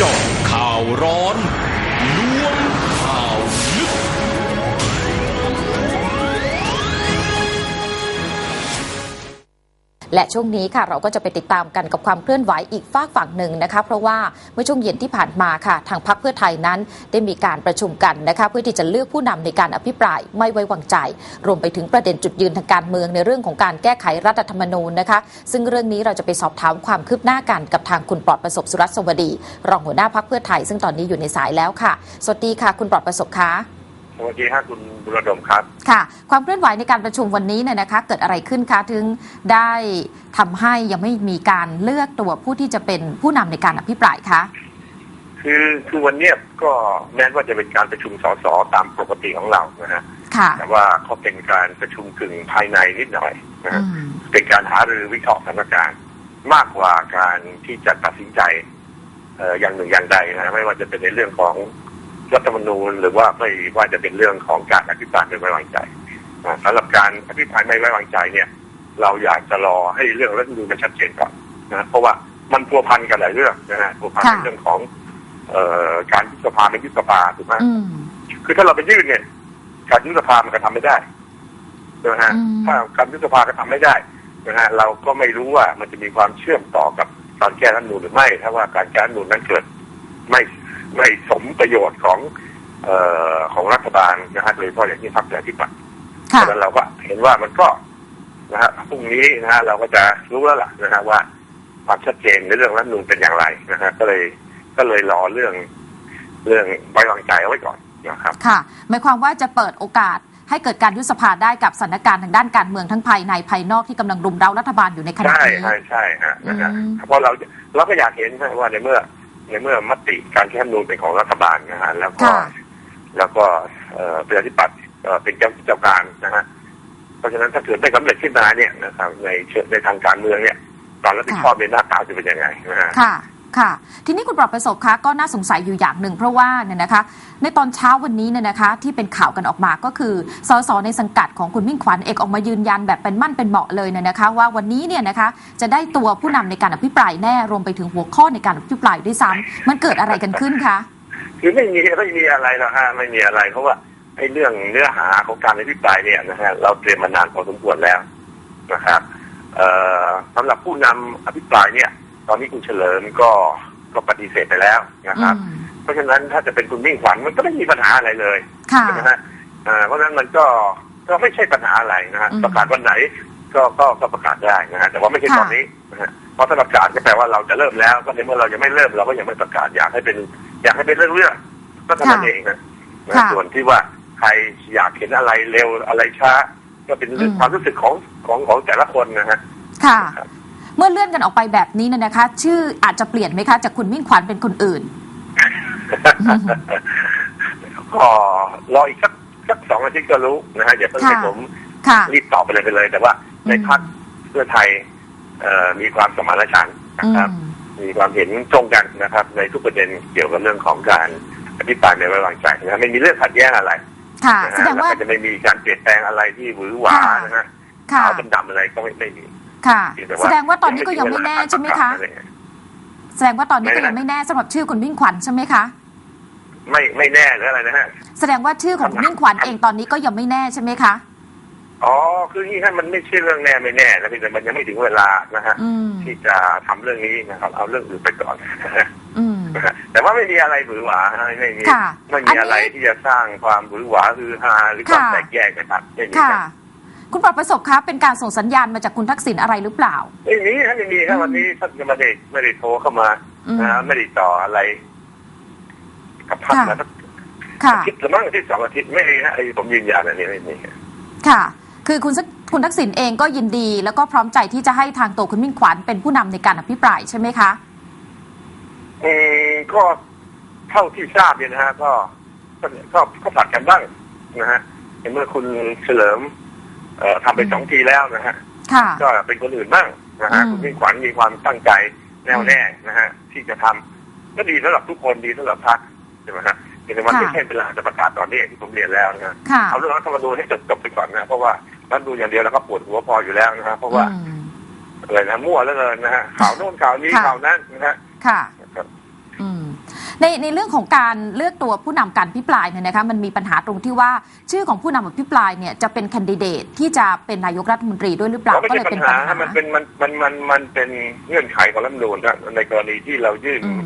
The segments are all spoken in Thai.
จาะข่าวร้อน และช่วงนี้ค่ะเราก็จะไปติดตามกันกับความเคลื่อนไหวอีกฝากฝั่งหนึ่งนะคะ เพราะว่าเมื่อช่วงเย็นที่ผ่านมาค่ะ ทางพรรคเพื่อไทยนั้นได้มีการประชุมกันนะคะเพื่อที่จะเลือกผู้นำในการอภิปรายไม่ไว้วางใจ รวมไปถึงประเด็นจุดยืนทางการเมืองในเรื่องของการแก้ไขรัฐธรรมนูญนะคะ ซึ่งเรื่องนี้เราจะไปสอบถามความคืบหน้ากันกับทางคุณปลอดประสบสุรัตน์สวัสดี รองหัวหน้าพรรคเพื่อไทย ซึ่งตอนนี้อยู่ในสายแล้วค่ะ สวัสดีค่ะ คุณปลอดประสบคะ สวัสดีครับคุณบุรดมครับ ค่ะ ความเคลื่อนไหวในการประชุมวันนี้เนี่ยนะคะ เกิดอะไรขึ้นคะถึงได้ทำให้ยังไม่มีการเลือกตัวผู้ที่จะเป็นผู้นำในการอภิปรายคะคือคือวันเนี้ยก็แม้ว่าจะเป็นการประชุมสสตามปกติของเรานะฮะค่ะแต่ว่าเขาเป็นการประชุมกึ่งภายในนิดหน่อยนะอืฮะมเป็นการหารือวิเคราะห์สถานการณ์มากกว่าการที่จะตัดสินใจเอ่ออย่างหนึ่งอย่างใดนะไม่ว่าจะเป็นในเรื่องของ รัฐธรรมนูญหรือว่าไม่ว่าจะเป็นเรื่องของการอภิปรายไม่ไว้วางใจอ่าสำหรับการอภิปรายไม่ไว้วางใจเนี่ย เราอยากจะรอให้เรื่องรัฐธรรมนูญมันชัดเจนก่อนนะเพราะว่ามันพัวพันกันหลายเรื่องนะฮะพัวพันในค่ะเรื่องของ เอ่อการยุบสภาไม่ยุบสภาถูกไหมอืมคือถ้าเราไปยื่นเนี่ย การยุบสภามันก็ทำไม่ได้นะฮะอืมถ้าการยุบสภาก็ทำไม่ได้นะฮะเราก็ไม่รู้ว่ามันจะมีความเชื่อมต่อกับการแก้รัฐธรรมนูญหรือไม่ ถ้าว่าการแก้รัฐธรรมนูญนั้นเกิดไม่ ไม่สมประโยชน์ของเอ่อของรัฐบาลนะฮะโดยเฉพาะอย่างที่พรรคประชาธิปัตย์ค่ะฉะนั้นเราก็เห็นว่ามันก็นะฮะพรุ่งนี้นะฮะเราก็จะรู้แล้วล่ะนะฮะว่าความชัดเจนในเรื่องรัฐธรรมนูญเป็นอย่างไรนะฮะก็เลยก็เลยรอเรื่องเรื่องไว้วางใจเอาไว้ก่อนนะครับค่ะหมายความว่าจะเปิดโอกาสให้เกิดการยุบสภาได้กับสถานการณ์ทางด้านการเมืองทั้งภายในภายนอกที่กำลังรุมเร้ารัฐบาลอยู่ในขณะใช่นี้ใช่ใช่ฮะนะฮะอืมเพราะเราเราก็อยากเห็นนะว่าในเมื่อ ในเมื่อมติการแก้รัฐธรรมนูญเป็นของรัฐบาลนะฮะแล้วก็ค่ะแล้วก็เอ่อประชาธิปัตย์เอ่อเป็นเจ้าเจ้าการนะฮะเพราะฉะนั้นถ้าเกิดได้สำเร็จขึ้นมาเนี่ยนะครับในเชิงในทางการเมืองเนี่ยการรับผิดชอบในหน้าตาจะเป็นยังไงนะฮะ ค่ะ ทีนี้คุณปลอดประสบคะก็น่าสงสัยอยู่อย่างหนึ่ง เพราะว่าเนี่ยนะคะ ในตอนเช้าวันนี้เนี่ยนะคะที่เป็นข่าวกันออกมาก็คือสสในสังกัดของคุณมิ่งขวัญเอกออกมายืนยันแบบเป็นมั่นเป็นเหมาะเลยเนี่ยนะคะ ว่าวันนี้เนี่ยนะคะจะได้ตัวผู้นำในการอภิปรายแน่รวมไปถึงหัวข้อในการอภิปรายด้วยซ้ำมันเกิดอะไรกันขึ้นคะคือไม่มีไม่มีอะไรหรอกฮะไม่มีอะไรเพราะว่าไอ้เรื่องเนื้อหาของการอภิปรายเนี่ยนะฮะเราเตรียมมานานพอสมควรแล้วนะครับเอ่อสำหรับผู้นำอภิปรายเนี่ย ตอนนี้คุณเฉลิมก็ก็ปฏิเสธไปแล้วนะครับ อืมเพราะฉะนั้นถ้าจะเป็นคุณมิ่งขวัญมันก็ไม่มีปัญหาอะไรเลยค่ะ ใช่ไหมฮะอ่าเพราะฉะนั้นมันก็ก็ไม่ใช่ปัญหาอะไรนะฮะอืมประกาศวันไหนก็ก็ก็ประกาศได้นะฮะแต่ว่าไม่ใช่ค่ะ ตอนนี้นะฮะเพราะถ้าประกาศก็แปลว่าเราจะเริ่มแล้ว ก็ในเมื่อเรายังไม่เริ่มเราก็ยังไม่ประกาศอยากให้เป็น อยากให้เป็นเรื่องเรื่องๆก็เท่านั้นเองนะนะค่ะ ส่วนที่ว่าใครอยากเห็นอะไรเร็วอะไรช้า ก็เป็นเรื่องอืมความรู้สึกของของของแต่ละคนนะฮะ ค่ะ ครับ เมื่อเลื่อนกันออกไปแบบนี้เนี่ยนะคะ ชื่ออาจจะเปลี่ยนไหมคะ จากคุณมิ่งขวัญเป็นคนอื่นก็รออีกสักสักสองอาทิตย์ก็รู้นะฮะอย่าเพิ่งให้ค่ะผมค่ะรีบตอบไปเลยไปเลย แต่ว่าในอืมพักเพื่อไทยเอ่อมีความสมานฉันท์นะอืครับมมีความเห็นตรงกันนะครับ ในทุกประเด็นเกี่ยวกับเรื่องของการอภิปรายไม่ไว้วางใจนะครับไม่มีเรื่องขัดแย้งอะไรค่ะนะแสฮะดงแล้วว่าก็จะไม่มีการเปลี่ยนแปลงอะไรที่หวือหวาค่ะนะฮะค่ะขาวดำๆอะไรก็ไม่ไม่มี ค่ะ เพียงต่แสดงว่าตอนนี้ก็ยังไม่แน่ใช่ไหมคะอรเงี้ยแสดงว่าตอนนี้ก็ยังไม่แน่สำหรับชื่อคุณมิ่งขวัญใช่ไหมคะ ไม่ไม่แน่หรืออะไรนะฮะ แสดงว่าชื่อของคุณมิ่งขวัญเองตอนนี้ก็ยังไม่แน่ใช่ไหมคะ อ๋อคือนี่ฮะมันไม่ใช่เรื่องแน่ไม่แน่นะพี่แต่มันยังไม่ถึงเวลานะฮะอืม ที่จะทำเรื่องนี้นะครับ เอาเรื่องอื่นไปก่อน อืม แต่ว่าไม่มีอะไรหวือหวาฮะไม่มีค่ะไม่อัมีนนี้อะไรที่จะสร้างความหวือหวาคือฮาหรือความค่ะ แตกแยกนะครับไม่มีค่ะ ครับ คุณปลอดประสบคะเป็นการส่งสัญญาณมาจากคุณทักษิณอะไรหรือเปล่าไม่มีฮะไม่มีครับอืมวันนี้ท่านก็ไม่ได้ไม่ได้โทรเข้ามาอืมนะฮะไม่ได้ต่ออะไรกับพักค่ะมาสักค่ะอาทิตย์ละมั้งอาทิตย์สองอาทิตย์ไม่มีฮะไอ้ผมยืนยันอันนี้ไม่มีค่ะ คือคุณทักคุณทักษิณเองก็ยินดี แล้วก็พร้อมใจที่จะให้ทางตัวคุณมิ่งขวัญเป็นผู้นำในการอภิปรายใช่ไหมคะเออก็เท่าที่ทราบเนี่ยนะฮะก็ก็ก็ก็ผลัดกันบ้างนะฮะในเมื่อคุณเฉลิม เอ่อทำไปอืมสองทีแล้วนะฮะค่ะ ก็เป็นคนอื่นบ้างนะฮะอืม คุณมิ่งขวัญมีความตั้งใจแน่วแน่นะฮะที่จะทำก็ดีสำหรับทุกคนดีสำหรับพรรคใช่ไหมฮะแต่ว่าไม่ใช่เวลาจะประกาศตอนนี้ที่ผมเรียนแล้วนะฮะค่ะเอาเรื่องรัฐธรรมนูญให้จบจบๆไปก่อนนะเพราะว่ารัฐธรรมนูญอย่างเดียวแล้วก็ปวดหัวพออยู่แล้วนะฮะเพราะว่าอืม อะไรนะมั่วเหลือเกินนะฮะข่าวโน่นข่าวนี้ค่ะ ข่าวนั้นนะฮะค่ะ ครับอืม ในในเรื่องของการเลือกตัวผู้นำการพิปรายเนี่ยนะคะมันมีปัญหาตรงที่ว่าชื่อของผู้นำอภิปรายเนี่ยจะเป็นแคนดิเดตที่จะเป็นนายกรัฐมนตรีด้วยหรือเปล่าไม่ก็ใช่เลยปัเป็ญนปัหาญหามันเป็นมันมันมันมันเป็นเงื่อนไขของรัฐธรรมนูญนะในกรณีที่เรายื่นอืม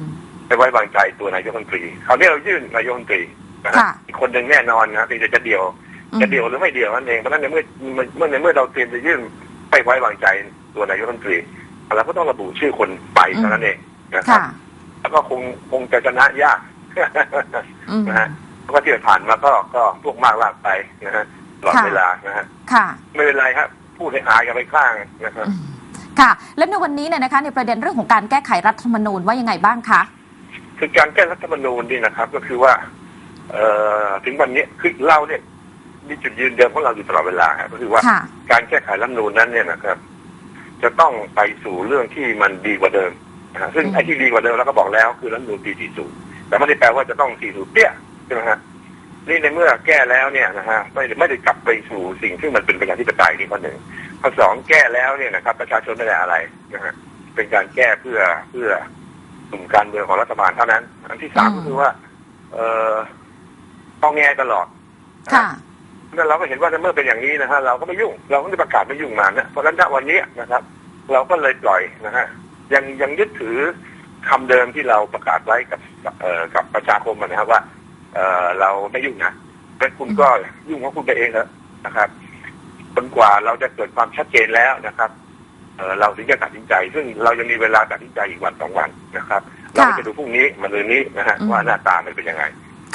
ไม่ไว้วางใจตัวนายกรัฐมนตรีคราวนี้เรายื่นนายกรัฐมนตรีนะฮะค่ะอีกคนหนึ่งแน่นอนนะที่จะจะเดียวอืมจะเดียวหรือไม่เดียวนั่นเองเพราะฉะนั้นในเมื่อเมื่อในเมื่อเราเตรียมจะยื่นไม่ไว้วางใจตัวนายกรัฐมนตรีเราก็ต้องระบุชื่อคนไปเท่านั้นเองนะครับค่ะแล้ว ก็คงคงจะชนะยากอืมนะฮะเพราะว่าที่ผ่านมาก็ก็พวกมากลากไปนะฮะตลอดค่ะเวลานะฮะค่ะไม่เป็นไรครับพูดให้อายกันไปข้างนะครับอืมค่ะ และในวันนี้เนี่ยนะคะในประเด็นเรื่องของการแก้ไขรัฐธรรมนูญว่ายังไงบ้างคะคือการแก้รัฐธรรมนูญนี่นะครับ ก็คือว่าเอ่อถึงวันนี้คือเราเนี่ยมีจุดยืนเดิมของเราอยู่ตลอดเวลาครับก็คือว่าค่ะการแก้ไขรัฐธรรมนูญนั้นเนี่ยนะครับ จะต้องไปสู่เรื่องที่มันดีกว่าเดิมนะฮะ ซึ่งอืมไอ้ที่ดีกว่าเดิมเราก็บอกแล้วคือรัฐธรรมนูญปี 40 แต่ไม่ได้แปลว่าจะต้อง 40 เปี้ยใช่ไหมฮะนี่ในเมื่อแก้แล้วเนี่ยนะฮะไม่ได้ไม่ได้กลับไปสู่สิ่งที่มันเป็นประชาธิปไตยนี่ข้อหนึ่งข้อสองแก้แล้วเนี่ยนะครับ ประชาชนไม่ได้อะไรนะฮะเป็นการแก้เพื่อเพื่อกลุ่มการเมืองของรัฐบาลเท่านั้น อันที่สามอืมก็คือว่า เอ่อต้องแง่ตลอดค่ะแล้วเราก็เห็นว่าเมื่อเป็นอย่างนี้นะฮะเราก็ไม่ยุ่ง เราก็จะประกาศไม่ยุ่งมานะเพราะฉะนั้นณวันนี้นะครับ เราก็เลยปล่อยนะฮะ ยังยังยึดถือคำเดิมที่เราประกาศไว้กับกับเอ่อกับประชาคมนะครับว่า เอ่อเราไม่ยุ่งนะแต่คุณก็ยุ่งของคุณไปเองเถอะนะครับจนกว่าเราจะเกิดความชัดเจนแล้วนะครับเอ่อเราถึงจะตัดสินใจ ซึ่งเรายังมีเวลาตัดสินใจอีกวันสองวันนะครับ เราก็จะดูพรุ่งนี้มะรืนนี้นะฮะอืมว่าหน้าตามันเป็นยังไง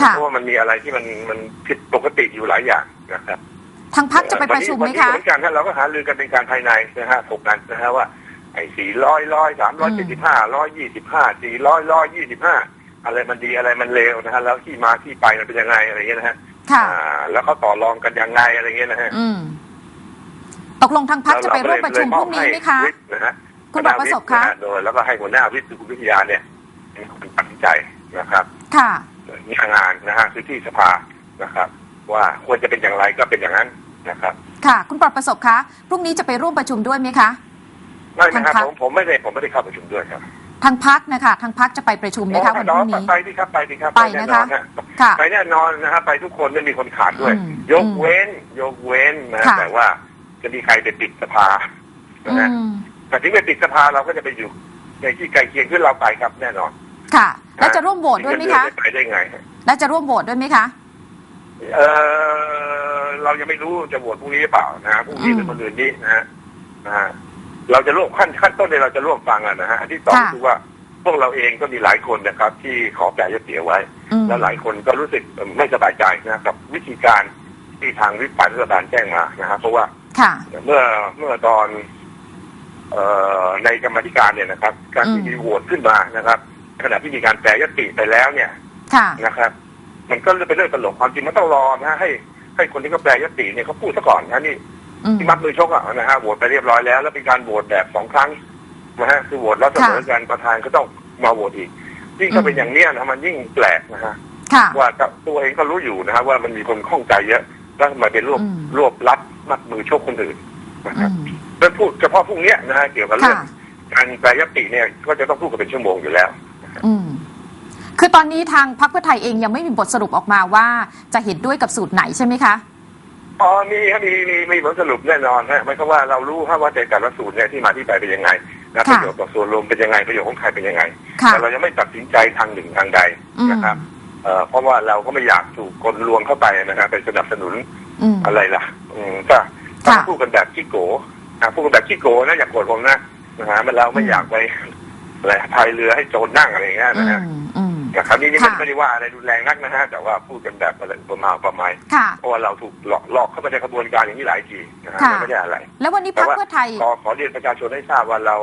ค่ะเพราะว่ามันมีอะไรที่มันมันผิดปกติอยู่หลายอย่างนะครับทางพักจะไปประชุมไหมวันนี้คะเหมือนกันถ้าเราก็หารือกันเป็นการภายในนะฮะถกกันนะฮะว่า ไอ้สี่ร้อยร้อยสามร้อยเจ็ดสิบห้าร้อยยี่สิบห้าสี่ร้อยร้อยยี่สิบห้าอะไรมันดีอะไรมันเลวนะฮะแล้วที่มาที่ไปมันเป็นยังไงอะไรเงี้ยนะฮะค่ะอ่าแล้วเขาต่อรองกันยังไงอะไรเงี้ยนะฮะอืมตกลงทางพักจะไปร่วมประชุมพรุ่งนี้ไหมคะวิทย์นะฮะคุณปประสบคะนฮโดยแล้วก็ให้หัวหน้าวิทย์คือคุณวิทยาเนี่ยเป็นคนตัดสินใจนะครับ ค่ะหน้างานนะฮะคือที่สภานะครับ ว่าควรจะเป็นอย่างไรก็เป็นอย่างนั้นนะครับ ค่ะ คุณปลอดประสบคะพรุ่งนี้จะไปร่วมประชุมด้วยไหมคะ ไม่นะครับทางพรรคผมผมไม่ได้ผมไม่ได้เข้าประชุมด้วยครับ ทางพักนะคะทางพักจะไปประชุมไหมคะวันพรุ่งนี้ ไปที่ครับไปที่ครับไปแน่นะนคะอนฮะค่ะไปแน่นอนนะครับไปทุกคนไม่มีคนขาดด้วยอืมยกเว้น ยกเว้นนะค่ะแต่ว่าจะมีใครไปปิดสภานะฮะอืมแต่ถึงไปปิดสภาเราก็จะไปอยู่ในที่ไกลเคียงขึ้นเราไปครับแน่นอน ค่ะ แล้วจะร่วมโหวตด้วยไหมคะไปได้ไงแล้วจะร่วมโหวตด้วยไหมคะเออเรายังไม่รู้จะโหวตพรุ่งนี้หรือเปล่านะฮะพรุ่งนี้หรืออืมมะรืนนี้นะฮะนะฮะ เราจะร่วมขั้นขั้นต้นเนี่ยเราจะร่วมฟังอะนะฮะอันที่สองค่ะคือว่าพวกเราเองก็มีหลายคนนะครับ ที่ขอแปลยติเอาไว้อืมแล้วหลายคนก็รู้สึกไม่สบายใจนะกับ วิธีการที่ทางวิปรัฐรัฐบาลแจ้งมานะครับเพราะว่าค่ะเมื่อเมื่อตอนเอ่อในกรรมาธิการเนี่ยนะครับ การที่อืมมีโหวตขึ้นมานะครับขณะที่มีการแปลยติไปแล้วเนี่ยค่ะนะครับ มันก็เป็นเรื่องตลกความจริงมันต้องรอนะฮะให้ให้คนที่เขาแปลยติเนี่ยเขาพูดซะก่อนนะนี่อืม ที่มัดมือชกอะนะฮะโหวตไปเรียบร้อยแล้ว แล้วเป็นการโหวตแบบสองครั้งนะฮะคือโหวตแล้วเสมอกันประธานก็ต้องมาโหวตอีกยิ่งถ้าเป็นอย่างเนี้ยนะมันยิ่งแปลกนะฮะค่ะว่าตัวเองก็รู้อยู่นะฮะว่ามันมีคนข้องใจเยอะแล้วทำไมาเป็นรวบอืมรวบรัดมัดมือชกคนอื่นนะอืครับมเรื่องพูดเฉพาะพรุ่งเนี้ยนะฮะเกี่ยวกับเรื่องค่ะการแปลยติเนี่ยก็จะต้องพูดกันเป็นชั่วโมงอยู่แล้วอืมคือตอนนี้ทางพรรคเพื่อไทยเองยังไม่มีบทสรุปออกมาว่าจะเห็นด้วยกับสูตรไหนใช่ไหมคะ อ๋อมีครับมีมีมีผลสรุปแน่นอนฮะหมายความว่าเรารู้ฮะว่าแต่ละสูตรเนี่ยที่มาที่ไปเป็นยังไงนะปค่ะระโยชน์ต่อส่วนรวมเป็นยังไงประโยชน์ของใครเป็นยังไงค่ะแต่เรายังไม่ตัดสินใจทางหนึ่งทางใดอืมนะครับเอ่อเพราะว่าเราก็ไม่อยากถูกกลลวงเข้าไปนะครับไปสนับสนุนอืมอะไรล่ะ อืมถ้าถ้าค่ะพูดกันแบบขี้โกนะพูดกันแบบขี้โกนะอย่าโกรธผมนะนะฮะมันเราไม่อืมอยากไปอะไรพายเรือให้โจรนั่งอะไรอย่างเงี้ยอืนะฮะมอืม แต่คราวนี้นี่ค่ะ ไม่ได้ว่าอะไรรุนแรงนักนะฮะแต่ว่าพูดกันแบบอะไรประมาณประมาณค่ะ เพราะว่าเราถูกหลอกหลอกเข้าไปในกระบวนการอย่างนี้หลายทีนะฮะค่ะไม่ได้อะไร แล้ววันนี้พรรคเพื่อไทย ขอขอเรียนประชาชนให้ทราบว่าเรา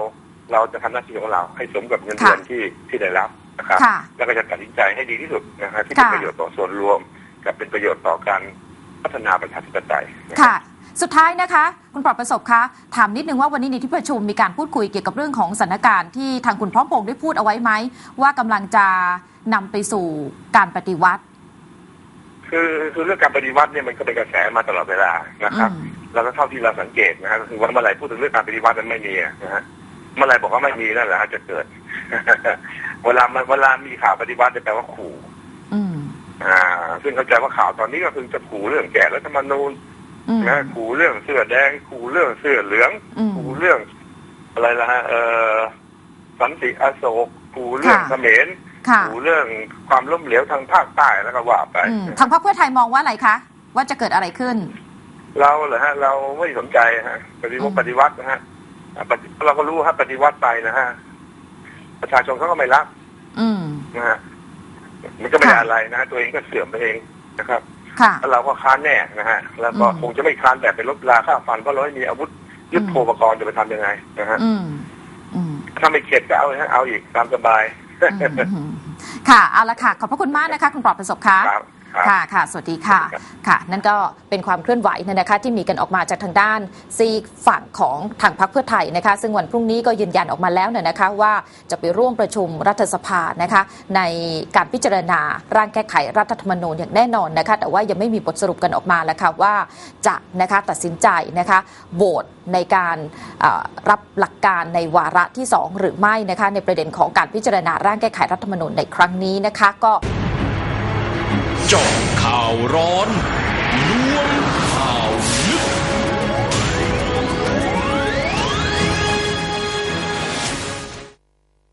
เราจะทำหน้าที่ของเราให้สมกับเงินเดือนค่ะที่ที่ได้รับนะครับค่ะ แล้วก็จะตัดสินใจให้ดีที่สุดนะฮะที่เป็นค่ะ ประโยชน์ต่อส่วนรวม กับเป็นประโยชน์ต่อการพัฒนาประชาธิปไตยนะครับค่ะ สุดท้ายนะคะ คุณปลอดประสบคะถามนิดนึงว่าวันนี้ในที่ประชุมมีการพูดคุยเกี่ยวกับเรื่องของสถานการณ์ที่ทางคุณพร้อมพงษ์ได้พูดเอาไว้ไหม ว่ากำลังจะนำไปสู่การปฏิวัติ คือคือเรื่องการปฏิวัติเนี่ยมันก็เป็นกระแสมาตลอดเวลานะครับอืมแล้วก็เท่าที่เราสังเกตนะฮะก็คือว่าเมื่อไหร่พูดถึงเรื่องการปฏิวัติมันไม่มีอะนะฮะเมื่อไหร่บอกว่าไม่มีนั่นแหละฮะจะเกิด เวลามันเวลามีข่าวปฏิวัติเนี่ยแปลว่าขู่อืมอ่า ซึ่งเข้าใจว่าข่าวตอนนี้ก็คือจะขู่เรื่องแก้รัฐธรรมนูญอืม นะขู่เรื่องเสื้อแดงขู่เรื่องเสื้อเหลืองอืมขู่เรื่อง อะไรละฮะเออสันติอโศกขู่เรื่องค่ะเขมรค่ะขู่เรื่องความล้มเหลวทางภาคใต้แล้วก็ว่าไปอืมทางพรรคเพื่อไทยมองว่าอะไรคะว่าจะเกิดอะไรขึ้น เราเหรอฮะ เราไม่สนใจฮะ ปฏิวัอืติมปฏิวัตินะฮะอะปฏิเราก็รู้ฮะปฏิวัติไปนะฮะประชาชนเขาก็ไม่รับอืมนะฮะมันก็ไม่ได้ค่ะอะไรนะฮะตัวเองก็เสื่อมไปเองนะครับค่ะ แล้วเราก็ค้านแน่นะฮะ แล้วก็อืมคงจะไม่ค้านแบบเป็นลบลาค่าฟันเพราะเราไม่มีอาวุธยุทโธปกรณ์จะไปทำยังไงนะฮะอืมอืมถ้าไม่เข็ดก็เอาฮะเอาอีกตามสบายอืมค่ะเอาละค่ะ ขอบพระคุณมากนะคะ คุณปลอดประสบค่ะ ครับครับ ค่ะค่ะ สวัสดีค่ะครับค่ะ นั่นก็เป็นความเคลื่อนไหวเนยนะคะที่มีกันออกมาจากทางด้านซีกฝั่งของทางพรรคเพื่อไทยนะคะ ซึ่งวันพรุ่งนี้ก็ยืนยันออกมาแล้วเนี่ยนะคะว่าจะไปร่วมประชุมรัฐสภานะคะในการพิจารณาร่างแก้ไขรัฐธรรมนูญอย่างแน่นอนนะคะแต่ว่ายังไม่มีบทสรุปกันออกมาแล้วค่ะว่าจะนะคะตัดสินใจนะคะโหวตในการเอ่อรับหลักการในวาระที่ 2 หรือไม่นะคะในประเด็นของการพิจารณาร่างแก้ไขรัฐธรรมนูญในครั้งนี้นะคะก็เจาะข่าวร้อนล้